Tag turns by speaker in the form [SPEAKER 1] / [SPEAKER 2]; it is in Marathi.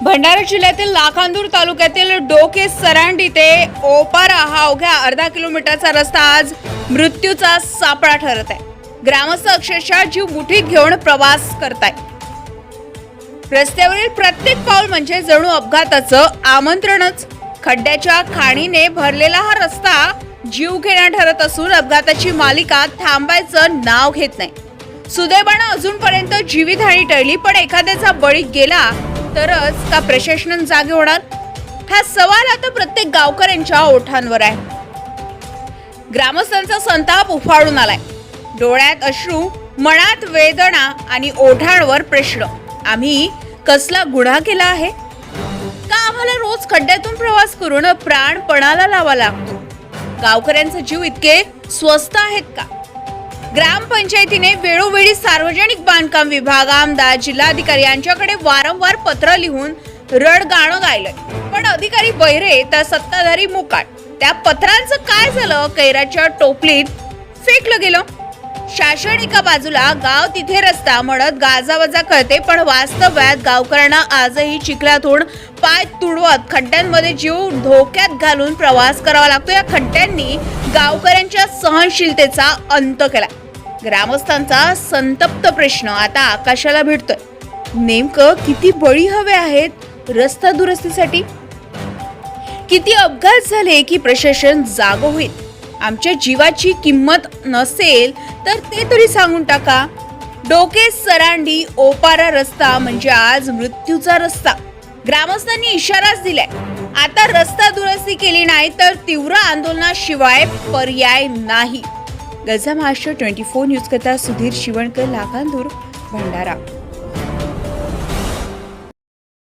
[SPEAKER 1] भंडारा जिल्ह्यातील लाखांदूर तालुक्यातील डोके सरांडी ते ओपारा हा अवघ्या अर्धा किलोमीटरचा रस्ता आज मृत्यूचा सापळा ठरत आहे. ग्रामस्थ अक्षरशः जीव मुठीत घेऊन प्रवास करताय. रस्त्यावरील प्रत्येक पाऊल म्हणजे जणू अपघाताचं आमंत्रणच. खड्ड्याच्या खाणीने भरलेला हा रस्ता जीव घेण्या ठरत असून अपघाताची मालिका थांबायचं नाव घेत नाही. सुदैवानं अजूनपर्यंत जीवितहानी टळली पण एखाद्याचा बळी गेला तरच का प्रशासन जागे होणार? हा सवाल आता प्रत्येक गावकऱ्यांच्या ओठांवर आहे. ग्रामस्थांचा संताप उफाळून आलाय. डोळ्यात अश्रू मनात वेदना आणि ओठांवर प्रश्न. आम्ही कसला गुन्हा केला आहे? का आम्हाला रोज खड्ड्यातून प्रवास करून प्राण पणाला लावा लागतो? गावकऱ्यांचे जीव इतके स्वस्त आहेत का? ग्रामपंचायतीने वेळोवेळी सार्वजनिक बांधकाम विभाग आमदार जिल्हाधिकारी यांच्याकडे वारंवार पत्र लिहून रड गाणं गायलंय. पण अधिकारी बैरे तर सत्ताधारी मुकाट. त्या पत्रांचं काय झालं? कैराच्या टोपलीत फेकलं गेलं. शासन एका बाजूला गाव तिथे रस्ता म्हणत गाजावाजा करते पण वास्तव्यात गावकऱ्यांना आजही चिखलातून पाय तुडवत खड्ड्यांमध्ये जीव धोक्यात घालून प्रवास करावा लागतो. या खड्ड्यांनी गावकऱ्यांच्या सहनशीलतेचा अंत केला ग्रामस्थांचा संतप्त प्रश्न आता आकाशाला भेटतोय. नेमकं किती बळी हवे आहेत रस्ता दुरुस्तीसाठी? किती अपघात झाले की प्रशासन जाग होईल? आमच्या जीवाची किंमत नसेल तर ते तरी सांगून टाका. डोके सरांडी ओपारा रस्ता म्हणजे आज मृत्यूचा रस्ता. ग्रामस्थांनी इशाराच दिलाय. आता रस्ता दुरुस्ती केली नाही तर तीव्र आंदोलनाशिवाय पर्याय नाही. गझा महाराष्ट्र ट्वेंटी फोर न्यूज कथा सुधीर शिवणकर लाखांदूर भंडारा.